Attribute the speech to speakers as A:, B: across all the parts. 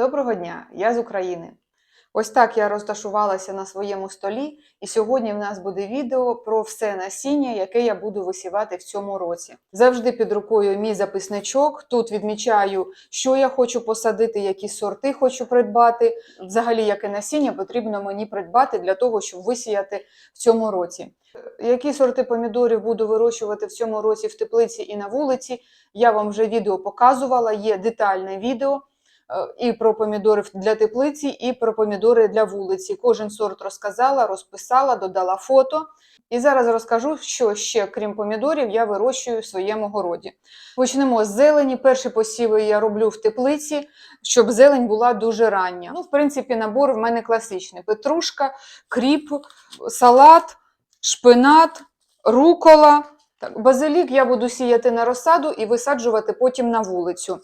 A: Доброго дня, я з України. Ось так я розташувалася на своєму столі, і сьогодні в нас буде відео про все насіння, яке я буду висівати в цьому році. Завжди під рукою мій записничок. Тут відмічаю, що я хочу посадити, які сорти хочу придбати. Взагалі, яке насіння потрібно мені придбати для того, щоб висіяти в цьому році. Які сорти помідорів буду вирощувати в цьому році в теплиці і на вулиці, я вам вже відео показувала, є детальне відео і про помідори для теплиці, і про помідори для вулиці. Кожен сорт розказала, розписала, додала фото. І зараз розкажу, що ще, крім помідорів, я вирощую в своєму городі. Почнемо з зелені. Перші посіви я роблю в теплиці, щоб зелень була дуже рання. Ну, в принципі, набор в мене класичний: петрушка, кріп, салат, шпинат, рукола. Так, базилік я буду сіяти на розсаду і висаджувати потім на вулицю.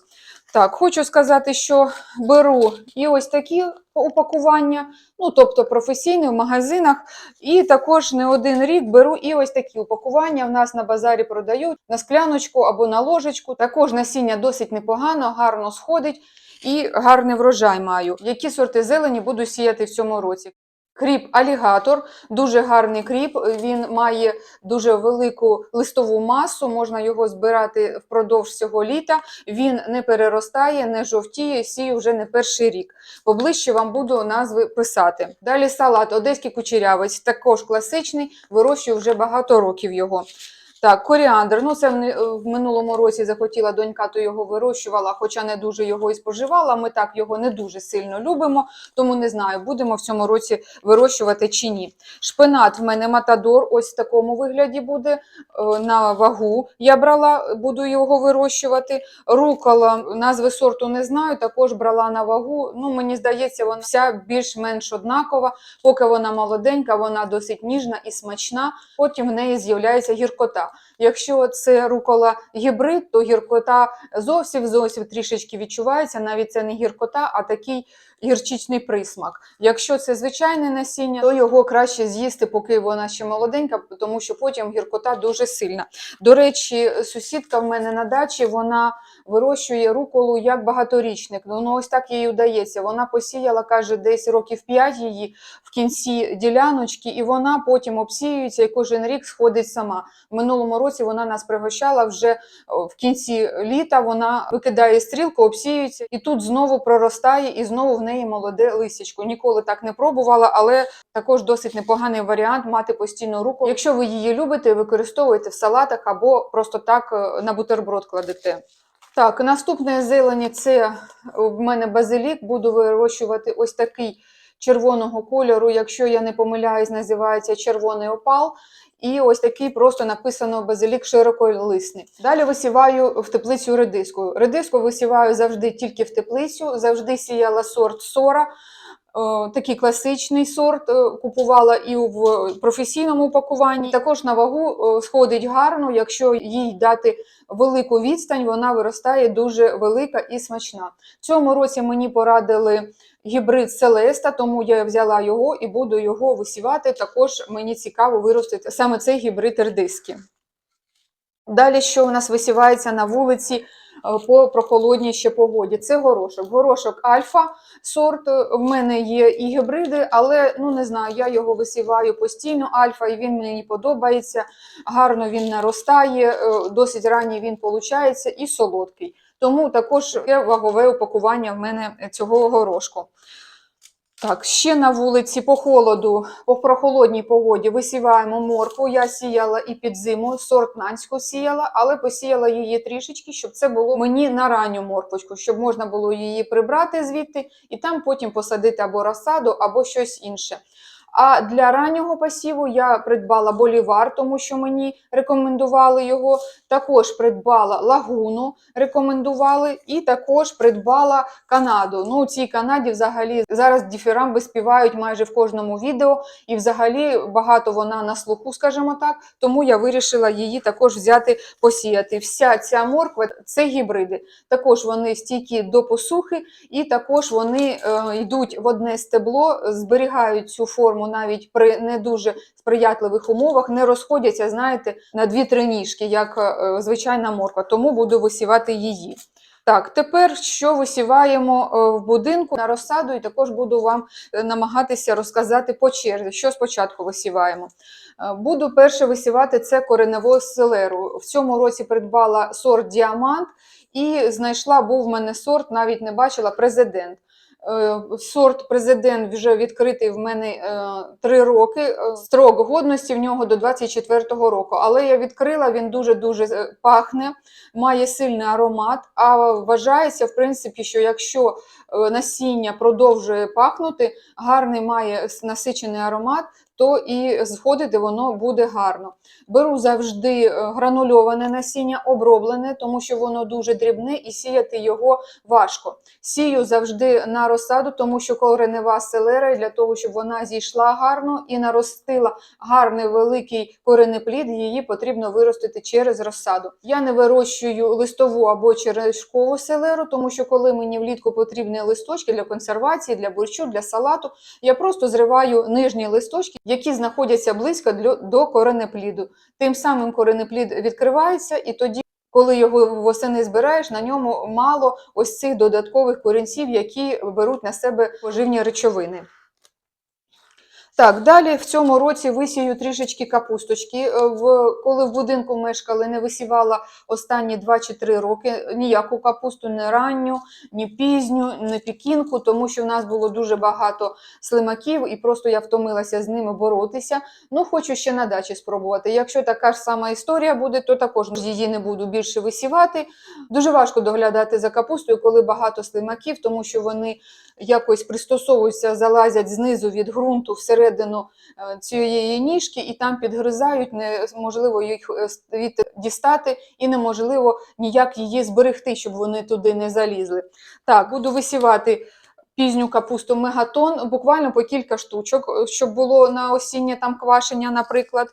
A: Так, хочу сказати, що беру і ось такі упакування, ну тобто професійні в магазинах, і також не один рік беру і ось такі упакування. В нас на базарі продають на скляночку або на ложечку. Також насіння досить непогано, гарно сходить і гарний врожай маю. Які сорти зелені буду сіяти в цьому році? Кріп алігатор, дуже гарний кріп. Він має дуже велику листову масу, можна його збирати впродовж всього літа. Він не переростає, не жовтіє, сію вже не перший рік. Поближче вам буду назви писати. Далі салат, одеський кучерявець, також класичний, вирощую вже багато років його. Так, коріандр. Ну, це в минулому році захотіла донька, то його вирощувала, хоча не дуже його і споживала. Ми так його не дуже сильно любимо, тому не знаю, будемо в цьому році вирощувати чи ні. Шпинат в мене матадор, ось в такому вигляді буде е, на вагу. Я брала, буду його вирощувати. Рукола, назви сорту не знаю, також брала на вагу. Ну, мені здається, вона вся більш-менш однакова. Поки вона молоденька, вона досить ніжна і смачна. Потім в неї з'являється гіркота. Якщо це рукола гібрид, то гіркота зовсім зовсім трішечки відчувається. Навіть це не гіркота, а такий гірчичний присмак. Якщо це звичайне насіння, то його краще з'їсти, поки вона ще молоденька, тому що потім гіркота дуже сильна. До речі, сусідка в мене на дачі вона вирощує руколу як багаторічник. Ну ось так їй удається. Вона посіяла, каже, десь років 5 її в кінці діляночки, і вона потім обсіюється і кожен рік сходить сама. В минулому році вона нас пригощала вже в кінці літа. Вона викидає стрілку, обсіюється, і тут знову проростає, і знову в неї молоде лисячко. Ніколи так не пробувала, але також досить непоганий варіант мати постійну руку. Якщо ви її любите, використовуєте в салатах або просто так е, на бутерброд кладете. Так, наступне зелені це в мене базилік. Буду вирощувати ось такий червоного кольору. Якщо я не помиляюсь, називається червоний опал. І ось такий просто написано базилік широколисний. Далі висіваю в теплицю редиску. Редиску висіваю завжди тільки в теплицю, завжди сіяла сорт сора. Е, Такий класичний сорт е, купувала і в професійному упакуванні. Також на вагу е, сходить гарно. Якщо їй дати велику відстань, вона виростає дуже велика і смачна. В цьому році мені порадили гібрид Селеста, тому я взяла його і буду його висівати. Також мені цікаво виростити саме цей гібрид редиски. Далі, що у нас висівається на вулиці е, по прохолоднішій погоді, це горошок. Горошок альфа сорт. В мене є і гібриди, але ну не знаю, я його висіваю постійно. Альфа, і він мені подобається. Гарно він наростає, е, досить ранній він виходить і солодкий. Тому також є вагове упакування в мене цього горошку. Так, ще на вулиці по холоду, по прохолодній погоді висіваємо моркву. Я сіяла і під зиму, сорт нанську сіяла, але посіяла її трішечки, щоб це було мені на ранню морквочку, щоб можна було її прибрати звідти і там потім посадити або розсаду, або щось інше. А для раннього посіву я придбала болівар, тому що мені рекомендували його. Також придбала лагуну, рекомендували, і також придбала Канаду. Ну, у цій Канаді взагалі зараз діфірамби співають майже в кожному відео, і взагалі багато вона на слуху, скажімо так. Тому я вирішила її також взяти посіяти. Вся ця морква це гібриди. Також вони стійкі до посухи, і також вони е, йдуть в одне стебло, зберігають цю форму навіть при не дуже сприятливих умовах, не розходяться, знаєте, на дві-три ніжки, як е, звичайна морква. Тому буду висівати її. Так, тепер що висіваємо е, в будинку на розсаду, і також буду вам е, намагатися розказати по черзі, що спочатку висіваємо. Буду перше висівати це кореневу селеру. В цьому році придбала сорт діамант і знайшла, був в мене сорт, навіть не бачила президент. Е, Сорт президент вже відкритий в мене е, три роки. Е, Строк годності в нього до 24-го року. Але я відкрила, він дуже-дуже пахне, має сильний аромат. А вважається, в принципі, що якщо насіння продовжує пахнути, гарний має насичений аромат, то і сходити воно буде гарно. Беру завжди е, гранульоване насіння, оброблене, тому що воно дуже дрібне і сіяти його важко. Сію завжди на розсаду, тому що коренева селера для того, щоб вона зійшла гарно і наростила гарний великий коренеплід, її потрібно виростити через розсаду. Я не вирощую листову або черешкову селеру, тому що коли мені влітку потрібні листочки для консервації, для борщу, для салату, я просто зриваю нижні листочки, які знаходяться близько до коренепліду. Тим самим коренеплід відкривається, і тоді, коли його восени збираєш, на ньому мало ось цих додаткових корінців, які беруть на себе поживні речовини. Так, далі в цьому році висію трішечки капусточки. Е, В, коли в будинку мешкали, не висівала останні 2 чи 3 роки ніяку капусту, не ранню, ні пізню, ні пікінку, тому що в нас було дуже багато слимаків, і просто я втомилася з ними боротися. Ну, хочу ще на дачі спробувати. Якщо така ж сама історія буде, то також її не буду більше висівати. Дуже важко доглядати за капустою, коли багато слимаків, тому що вони якось пристосовуються, залазять знизу від ґрунту всередину е, цієї ніжки і там підгризають, неможливо їх е, дістати і неможливо ніяк її зберегти, щоб вони туди не залізли. Так, буду висівати пізню капусту мегатон, буквально по кілька штучок, е, щоб було на осіннє там квашення, наприклад.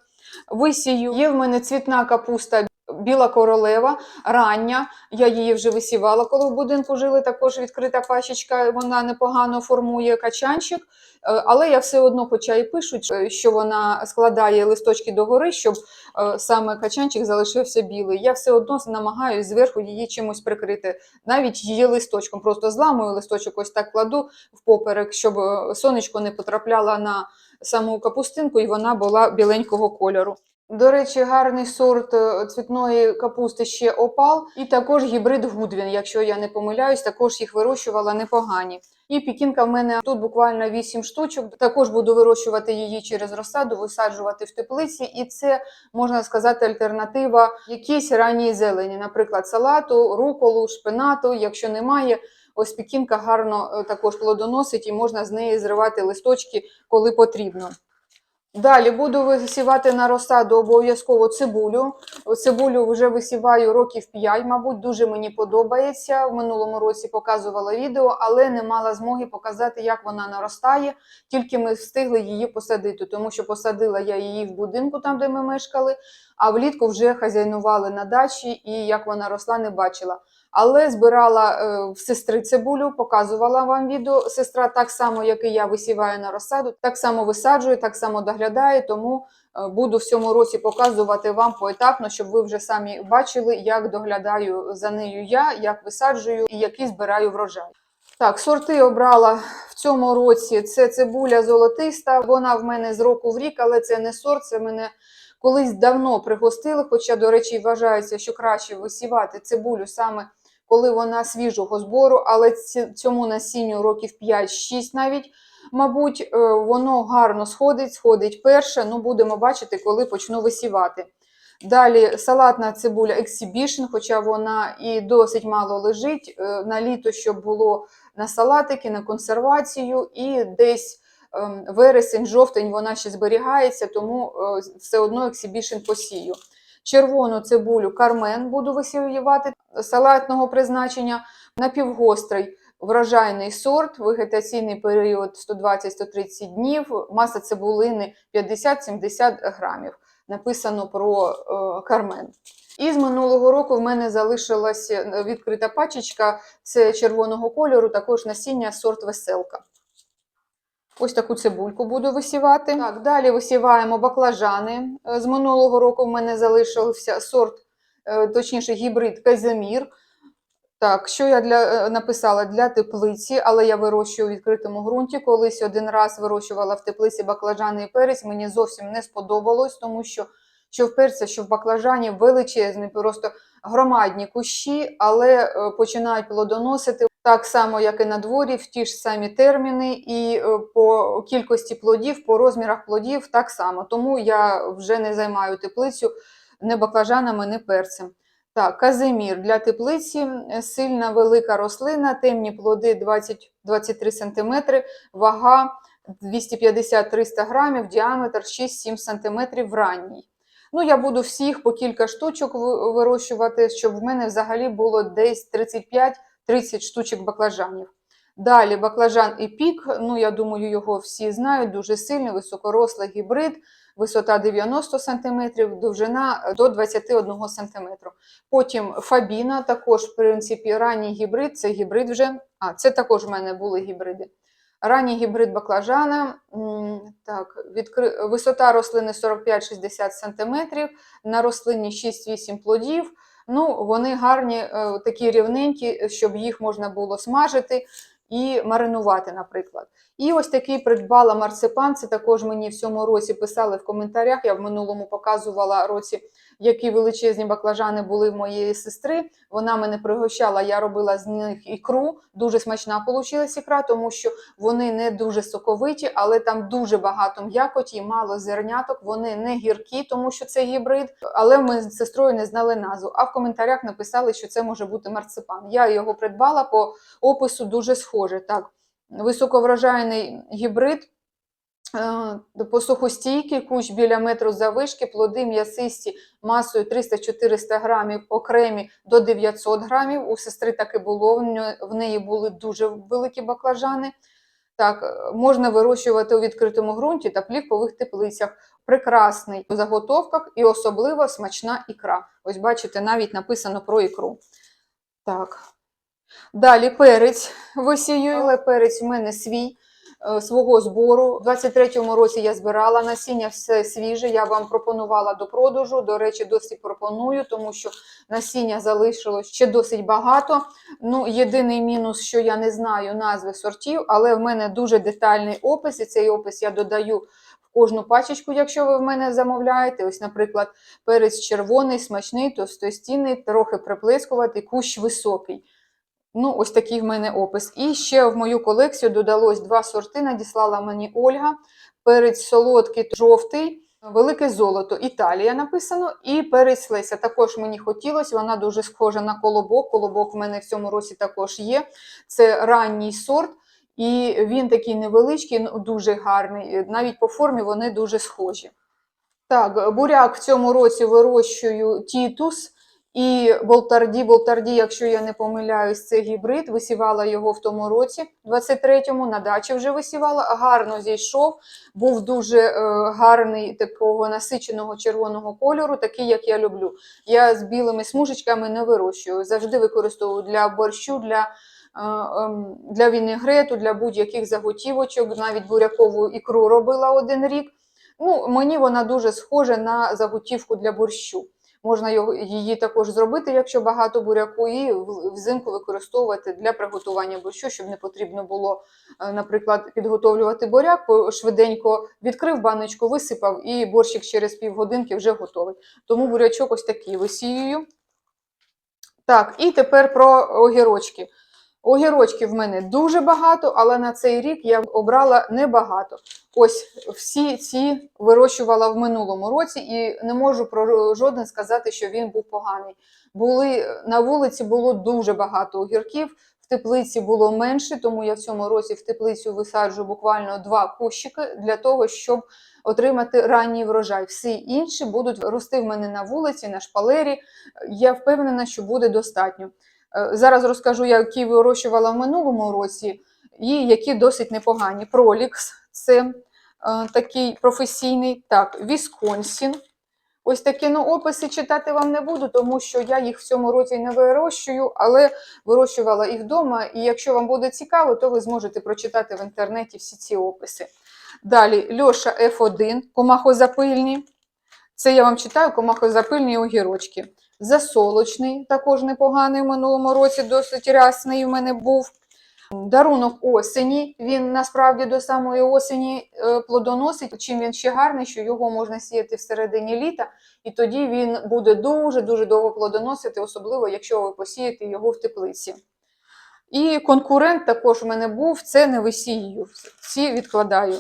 A: Висію. Є в мене цвітна капуста біла королева, рання. Я її вже висівала, коли в будинку жили. Також відкрита пачечка, вона непогано формує качанчик. Е, Але я все одно, хоча і пишуть, е, що вона складає листочки догори, щоб е, саме качанчик залишився білий. Я все одно намагаюся зверху її чимось прикрити, навіть її листочком. Просто зламую листочок, ось так кладу в поперек, щоб сонечко не потрапляло на саму капустинку, і вона була біленького кольору. До речі, гарний сорт е, цвітної капусти ще опал, і також гібрид Гудвін, якщо я не помиляюсь, також їх вирощувала непогані. І пікінка в мене тут буквально 8 штучок. Також буду вирощувати її через розсаду, висаджувати в теплиці, і це можна сказати альтернатива якійсь ранній зелені, наприклад, салату, руколу, шпинату. Якщо немає, ось пікінка гарно е, також плодоносить і можна з неї зривати листочки, коли потрібно. Далі буду висівати на розсаду обов'язково цибулю. Цибулю вже висіваю років 5, мабуть, дуже мені подобається. В минулому році показувала відео, але не мала змоги показати, як вона наростає. Тільки ми встигли її посадити, тому що посадила я її в будинку, там де ми мешкали, а влітку вже хазяйнували на дачі, і як вона росла, не бачила. Але збирала е, в сестри цибулю, показувала вам відео. Сестра так само, як і я, висіває на розсаду, так само висаджує, так само доглядає. Тому е, буду в цьому році показувати вам поетапно, щоб ви вже самі бачили, як доглядаю за нею я, як висаджую і який збираю врожай. Так, сорти обрала в цьому році. Це цибуля золотиста. Вона в мене з року в рік, але це не сорт, це мене колись давно пригостили. Хоча, до речі, вважається, що краще висівати цибулю саме коли вона свіжого збору, але цьому насінню років 5-6 навіть. Мабуть, е, воно гарно сходить, сходить перше. Ну, будемо бачити, коли почну висівати. Далі салатна цибуля Exhibition, хоча вона і досить мало лежить е, на літо, щоб було на салатики, на консервацію, і десь ем, вересень, жовтень вона ще зберігається, тому е, все одно Exhibition посію. Червону цибулю кармен буду висівати салатного призначення, напівгострий врожайний сорт, вегетаційний період 120-130 днів, маса цибулини 50-70 грамів. Написано про е, кармен. І з минулого року в мене залишилася відкрита пачечка, це червоного кольору, також насіння сорт веселка. Ось таку цибульку буду висівати. Так, далі висіваємо баклажани. Е, З минулого року в мене залишився сорт, е, точніше, гібрид Казимір. Так, що я для, е, написала для теплиці, але я вирощую у відкритому ґрунті. Колись один раз вирощувала в теплиці баклажани і перець. Мені зовсім не сподобалось, тому що що в перця, що в баклажані величезні, просто громадні кущі, але е, починають плодоносити так само, як і на дворі, в ті ж самі терміни, і е, по кількості плодів, по розмірах плодів так само. Тому я вже не займаю теплицю не баклажанами, не перцем. Так, казимір для теплиці сильна велика рослина, темні плоди 20-23 см, вага 250-300 грамів, діаметр 6-7 см ранній. Ну, я буду всіх по кілька штучок вирощувати, щоб в мене взагалі було десь 35-30 штучок баклажанів. Далі баклажан і пік, ну я думаю, його всі знають, дуже сильний, високорослий гібрид, висота 90 см, довжина до 21 см. Потім фабіна, також, в принципі, ранній гібрид, це гібрид вже. А, це також в мене були гібриди. Ранній гібрид баклажана. Так, відкри... Висота рослини 45-60 см, на рослині 6-8 плодів. Ну, вони гарні, е, такі рівненькі, щоб їх можна було смажити і маринувати, наприклад. І ось такий придбала марципан. Це також мені в цьому році писали в коментарях. Я в минулому показувала році, які величезні баклажани були в моєї сестри. Вона мене пригощала, я робила з них ікру. Дуже смачна вийшла ікра, тому що вони не дуже соковиті, але там дуже багато м'якоті, мало зерняток. Вони не гіркі, тому що це гібрид. Але ми з сестрою не знали назву. А в коментарях написали, що це може бути марципан. Я його придбала по опису дуже схоже. Так, високоврожайний гібрид. е, Посухостійкий кущ біля метру завишки, плоди м'ясисті масою 300-400 грамів, окремі до 900 грамів. У сестри таки було, в неї були дуже великі баклажани. Так, е, можна вирощувати у відкритому ґрунті та плівкових теплицях. Прекрасний у заготовках і особливо смачна ікра. Ось бачите, навіть написано про ікру. Так. Далі перець висію, але перець у мене свій е, свого збору. У 23-му році я збирала насіння, все свіже. Я вам пропонувала до продажу. До речі, досі пропоную, тому що насіння залишилось ще досить багато. Ну, єдиний мінус, що я не знаю назви сортів, але в мене дуже детальний опис, і цей опис я додаю в кожну пачечку, якщо ви в мене замовляєте. Ось, наприклад, перець червоний, смачний, товстостінний, трохи приплескуватий, кущ високий. Ну, ось такий в мене опис. І ще в мою колекцію додалось два сорти, надіслала мені Ольга. Перець солодкий, жовтий, велике золото, Італія написано, і перець Леся. Також мені хотілося, вона дуже схожа на колобок. Колобок в мене в цьому році також є. Це ранній сорт, і він такий невеличкий, ну, дуже гарний. Навіть по формі вони дуже схожі. Так, буряк в цьому році вирощую тітус. І болтарді, болтарді, якщо я не помиляюсь, це гібрид. Висівала його в тому році, 23-му, на дачі вже висівала. Гарно зійшов. Був дуже е, гарний такого насиченого червоного кольору, такий, як я люблю. Я з білими смужечками не вирощую. Завжди використовую для борщу, для, е, ем, для вінегрету, для будь-яких заготівочок. Навіть бурякову ікру робила один рік. Ну, мені вона дуже схожа на заготівку для борщу. Можна її також зробити, якщо багато буряку, і взимку використовувати для приготування борщу, щоб не потрібно було, е, наприклад, підготовлювати буряк, швиденько відкрив баночку, висипав, і борщик через півгодинки вже готовий. Тому бурячок ось такий висіюю. Так, і тепер про огірочки. Огірочків в мене дуже багато, але на цей рік я обрала небагато. Ось всі ці вирощувала в минулому році, і не можу про жоден сказати, що він був поганий. Були на вулиці було дуже багато огірків, в теплиці було менше, тому я в цьому році в теплицю висаджу буквально два кущики для того, щоб отримати ранній врожай. Всі інші будуть рости в мене на вулиці, на шпалері. Я впевнена, що буде достатньо. Е, Зараз розкажу, які вирощувала в минулому році, і які досить непогані. Пролікс це е, такий професійний. Так, Вісконсін. Ось такі ну, описи читати вам не буду, тому що я їх в цьому році не вирощую, але вирощувала їх вдома. І якщо вам буде цікаво, то ви зможете прочитати в інтернеті всі ці описи. Далі Льоша F1, комахозапильні. Це я вам читаю комахозапильні огірочки. засолочний, також непоганий в минулому році, досить рясний в мене був. Дарунок осені. Він насправді до самої осені е, плодоносить. Чим він ще гарний, що його можна сіяти всередині літа, і тоді він буде дуже-дуже довго плодоносити, особливо якщо ви посієте його в теплиці. І конкурент також у мене був, це не висію, всі відкладаю.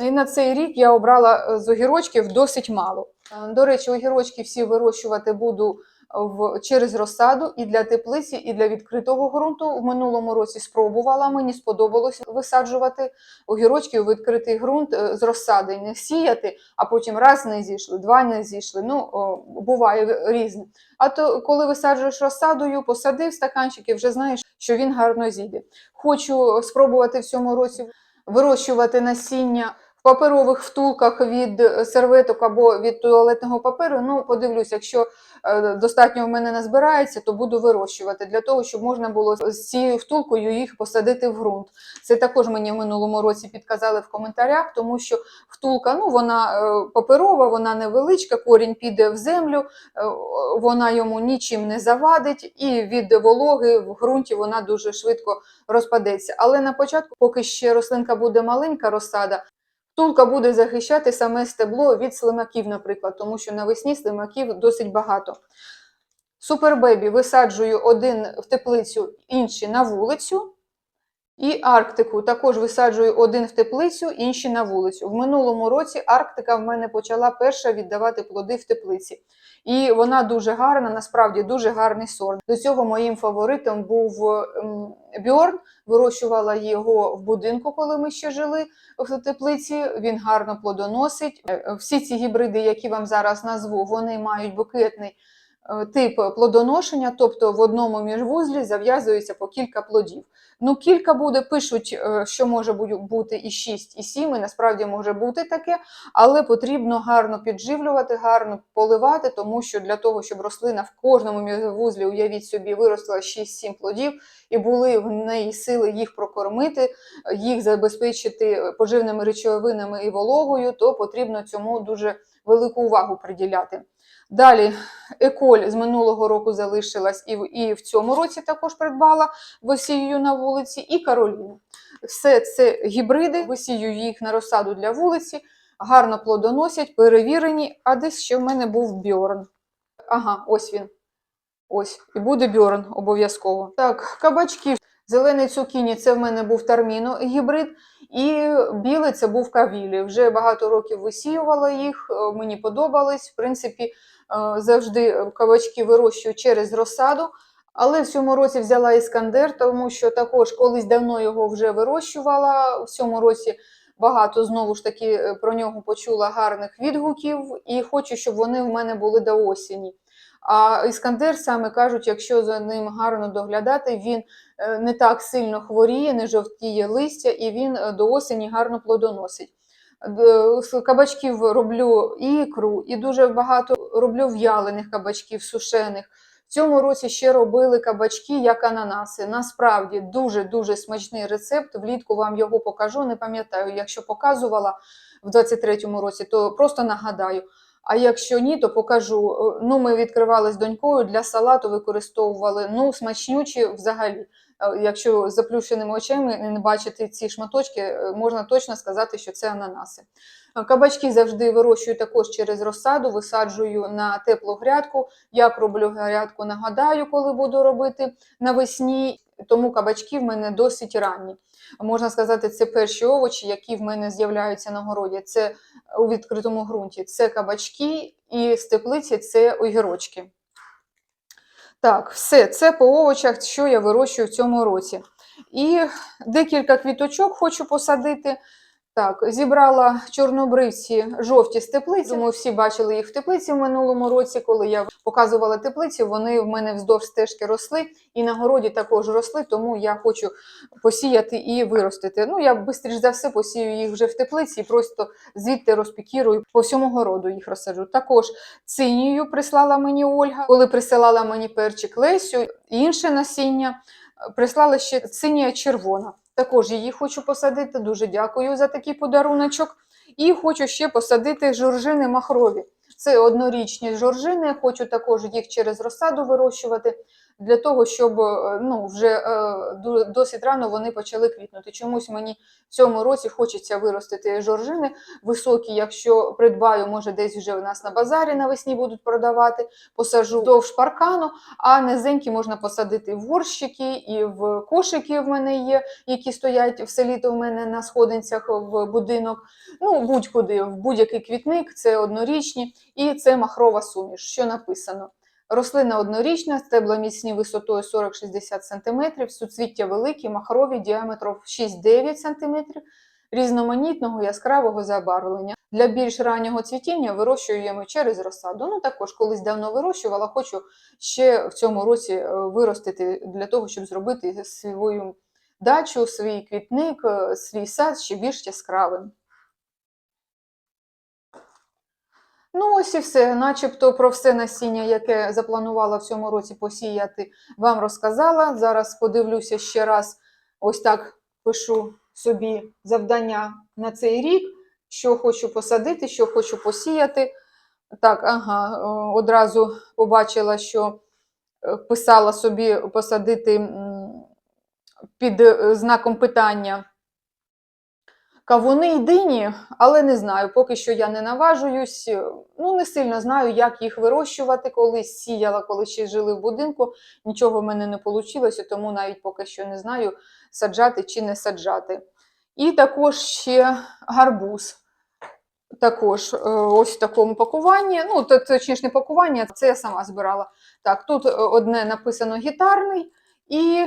A: І на цей рік я обрала е, з огірочків досить мало. Е, До речі, огірочки всі вирощувати буду в, через розсаду і для теплиці, і для відкритого ґрунту. В минулому році спробувала, мені сподобалось висаджувати огірочки у відкритий ґрунт е, з розсади, не сіяти, а потім раз не зійшли, два не зійшли. Ну, буває різне. А то, коли висаджуєш розсадою, посадив стаканчик і вже знаєш, що він гарно зійде. Хочу спробувати в цьому році вирощувати насіння в паперових втулках від серветок або від туалетного паперу. Ну, подивлюсь, якщо достатньо в мене назбирається, то буду вирощувати для того, щоб можна було з цією втулкою їх посадити в ґрунт. Це також мені в минулому році підказали в коментарях, тому що втулка, ну вона е, паперова, вона невеличка, корінь піде в землю, е, вона йому нічим не завадить, і від вологи в ґрунті вона дуже швидко розпадеться. Але на початку, поки ще рослинка буде маленька розсада, Втулка буде захищати саме стебло від слимаків, наприклад, тому що навесні слимаків досить багато. Супербебі висаджую один в теплицю, інший на вулицю. І Арктику також висаджую один в теплицю, інший на вулицю. В минулому році Арктика в мене почала перша віддавати плоди в теплиці. І вона дуже гарна, насправді дуже гарний сорт. До цього моїм фаворитом був ем, Бьорн. Вирощувала його в будинку, коли ми ще жили в теплиці. Він гарно плодоносить. Е, Всі ці гібриди, які вам зараз назву, вони мають букетний тип плодоношення, тобто в одному міжвузлі зав'язується по кілька плодів. Ну, кілька буде, пишуть, е, що може бути і 6, і 7, і насправді може бути таке, але потрібно гарно підживлювати, гарно поливати, тому що для того, щоб рослина в кожному міжвузлі, уявіть собі, виросла 6-7 плодів, і були в неї сили їх прокормити, їх забезпечити поживними речовинами і вологою, то потрібно цьому дуже велику увагу приділяти. Далі еколь з минулого року залишилась і в, і в цьому році також придбала, висію на вулиці, і Кароліну. Все це гібриди, висію їх на розсаду для вулиці, гарно плодоносять, перевірені, а десь ще в мене був Бьорн. Ага, ось він. Ось, і буде Бьорн обов'язково. Так, кабачки. Зелений цукіні це в мене був тарміно гібрид, і білий це був кавілі. Вже багато років висіювала їх, е, мені подобались. В принципі, е, завжди кабачки вирощую через розсаду. Але в цьому році взяла іскандер, тому що також колись давно його вже вирощувала. В цьому році багато знову ж таки е, про нього почула гарних відгуків, і хочу, щоб вони в мене були до осені. А іскандер саме кажуть, якщо за ним гарно доглядати, він не так сильно хворіє, не жовтіє листя, і він е, до осені гарно плодоносить. З кабачків роблю ікру, і дуже багато роблю в'ялених кабачків, сушених. В цьому році ще робили кабачки як ананаси. Насправді дуже-дуже смачний рецепт. Влітку вам його покажу. Не пам'ятаю, якщо показувала в 23-му році, то просто нагадаю. А якщо ні, то покажу. Е, Ну, ми відкривали з донькою для салату, використовували ну, смачнючі взагалі. Якщо заплющеними очима не бачити ці шматочки, е, можна точно сказати, що це ананаси. Е, Кабачки завжди вирощую також через розсаду, висаджую на теплу грядку. Як роблю грядку, нагадаю, коли буду робити навесні. Тому кабачки в мене досить ранні. Можна сказати, це перші овочі, які в мене з'являються на городі. Це у відкритому ґрунті. Це кабачки і з теплиці це огірочки. Так, все, це по овочах, що я вирощую в цьому році. І декілька квіточок хочу посадити. Так, зібрала чорнобривці жовті з теплиці. Думаю, всі бачили їх в теплиці в минулому році, коли я показувала теплиці, вони в мене вздовж стежки росли і на городі також росли, тому я хочу посіяти і виростити. Ну, я швидше за все посію їх вже в теплиці і просто звідти розпікірую по всьому городу їх розсаджу. Також цинію прислала мені Ольга, коли присилала мені перчик Лесю, інше насіння. Прислала ще цинія червона. Також її хочу посадити. Дуже дякую за такий подаруночок. І хочу ще посадити жоржини махрові. Це однорічні жоржини, хочу також їх через розсаду вирощувати. Для того, щоб е, ну, вже е, досить рано вони почали квітнути. Чомусь мені в цьому році хочеться виростити жоржини високі, якщо придбаю, може десь вже у нас на базарі навесні будуть продавати, посажу довж паркану, а низенькі можна посадити в горщики і в кошики в мене є, які стоять в селі, то в мене на сходинцях в будинок. Ну, будь-куди, в будь-який квітник, це однорічні, і це махрова суміш. Що написано? Рослина однорічна, стебла міцні висотою 40-60 см, суцвіття великі, махрові діаметром 6-9 см, різноманітного яскравого забарвлення. Для більш раннього цвітіння вирощуємо через розсаду. Ну також колись давно вирощувала, хочу ще в цьому році е, виростити для того, щоб зробити свою дачу, свій квітник, е, свій сад ще більш яскравим. Ну, ось і все. Начебто про все насіння, яке запланувала в цьому році посіяти, вам розказала. Зараз подивлюся ще раз, ось так пишу собі завдання на цей рік, що хочу посадити, що хочу посіяти. Так, ага, одразу побачила, що е, писала собі посадити під е, знаком питання кавуни і дині, але не знаю, поки що я не наважуюсь. Ну, не сильно знаю, як їх вирощувати. Колись сіяла, коли ще жили в будинку. Нічого в мене не вийшло, тому навіть поки що не знаю, саджати чи не саджати. І також ще гарбуз. Також е, ось в такому пакуванні. Ну, то- точніше, не пакування, це я сама збирала. Так, тут е, одне написано гітарний, і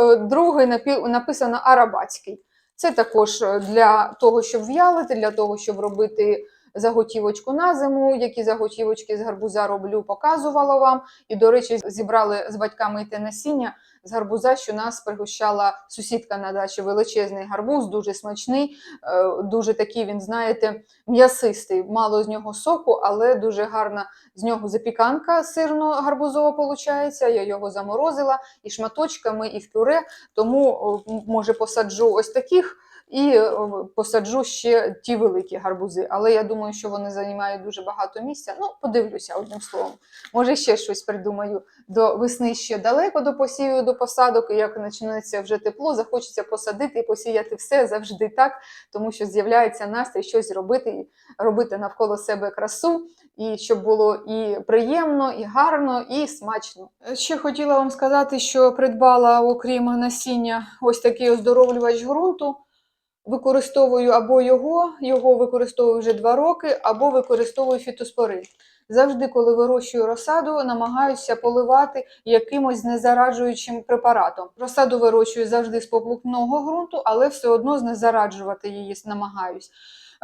A: е, друге написано арабатський. Це також е, для того, щоб в'ялити, для того, щоб робити заготівочку на зиму. Які заготівочки з гарбуза роблю, показувала вам. І, до речі, зібрали з батьками те насіння з гарбуза, що нас пригощала сусідка на дачі. Величезний гарбуз, дуже смачний, е, дуже такий, він, знаєте, м'ясистий. Мало з нього соку, але дуже гарна з нього запіканка сирно-гарбузова виходить. Я його заморозила і шматочками, і в пюре. Тому, може, посаджу ось таких. І посаджу ще ті великі гарбузи. Але я думаю, що вони займають дуже багато місця. Ну, подивлюся одним словом. Може, ще щось придумаю. До весни ще далеко до посію, до посадок. І як почнеться вже тепло, захочеться посадити і посіяти все завжди так, тому що з'являється настрій щось робити, робити навколо себе красу, і щоб було і приємно, і гарно, і смачно. Ще хотіла вам сказати, що придбала, окрім насіння, ось такий оздоровлювач ґрунту. Використовую або його, його використовую вже два роки, або використовую фітоспори. Завжди, коли вирощую розсаду, намагаюся поливати якимось незараджуючим препаратом. Розсаду вирощую завжди з поплукного ґрунту, але все одно знезараджувати її намагаюсь.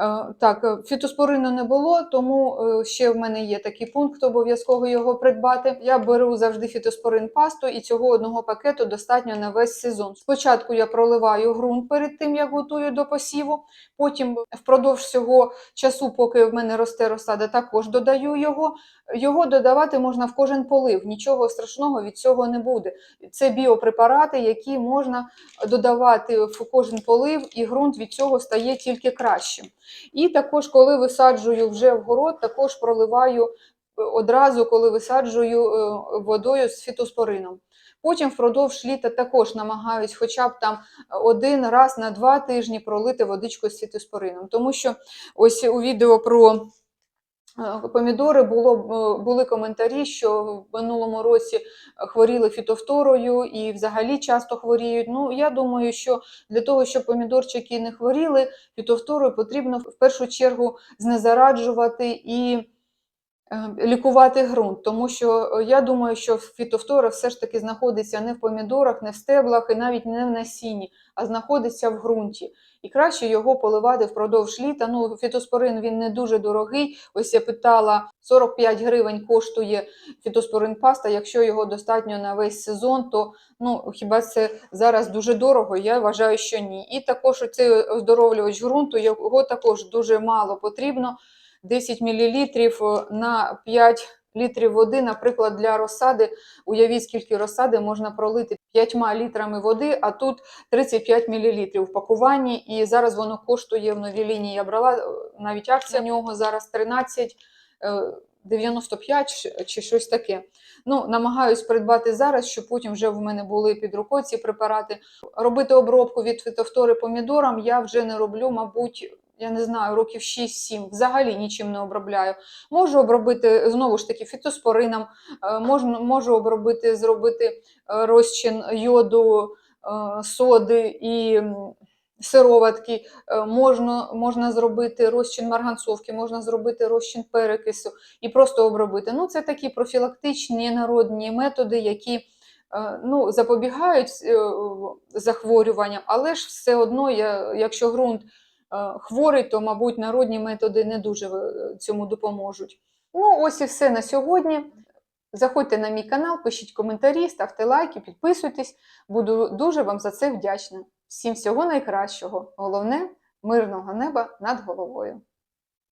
A: Е, Так, е, фітоспорину не було, тому е, ще в мене є такий пункт, обов'язково його придбати. Я беру завжди фітоспорин пасту, і цього одного пакету достатньо на весь сезон. Спочатку я проливаю ґрунт перед тим, як готую до посіву. Потім впродовж цього часу, поки в мене росте розсада, також додаю його. Його додавати можна в кожен полив. Нічого страшного від цього не буде. Це біопрепарати, які можна додавати в кожен полив, і ґрунт від цього стає тільки кращим. І також, коли висаджую вже в город, також проливаю е, одразу, коли висаджую е, водою з фітоспорином. Потім впродовж літа також намагаюсь хоча б там один раз на два тижні пролити водичкою з фітоспорином. Тому що ось у відео про помідори було, е, були коментарі, що в минулому році хворіли фітофторою і взагалі часто хворіють. Ну, я думаю, що для того, щоб помідорчики не хворіли, фітофторою потрібно в першу чергу знезараджувати і е, лікувати ґрунт. Тому що е, я думаю, що фітофтора все ж таки знаходиться не в помідорах, не в стеблах і навіть не в насінні, а знаходиться в ґрунті. І краще його поливати впродовж літа. Ну, фітоспорин він не дуже дорогий. Ось я питала, 45 гривень коштує фітоспорин паста. Якщо його достатньо на весь сезон, то ну хіба це зараз дуже дорого? Я вважаю, що ні. І також цей оздоровлювач ґрунту, його також дуже мало потрібно. 10 мл на 5 літрів води, наприклад, для розсади. Уявіть, скільки розсади можна пролити 5 літрами води, а тут 35 мл в пакуванні. І зараз воно коштує в новій лінії. Я брала е, навіть акція нього зараз 13 е, 95 чи- чи щось таке. Ну, намагаюсь придбати зараз, щоб потім вже в мене були під рукою ці препарати. Робити обробку від фітофтори помідорам я вже не роблю, мабуть, я не знаю, років 6-7. Взагалі нічим не обробляю. Можу обробити знову ж таки фітоспорином, е, можна, можу обробити, зробити е, розчин йоду, е, соди і сироватки. Можна, можна зробити розчин марганцовки, можна зробити розчин перекису і просто обробити. Ну, це такі профілактичні народні методи, які ну, запобігають захворюванням, але ж все одно, я, якщо ґрунт хворий, то, мабуть, народні методи не дуже е, цьому допоможуть. Ну, ось і все на сьогодні. Заходьте на мій канал, пишіть коментарі, ставте лайки, підписуйтесь. Буду дуже вам за це вдячна. Всім всього найкращого. Головне мирного неба над головою.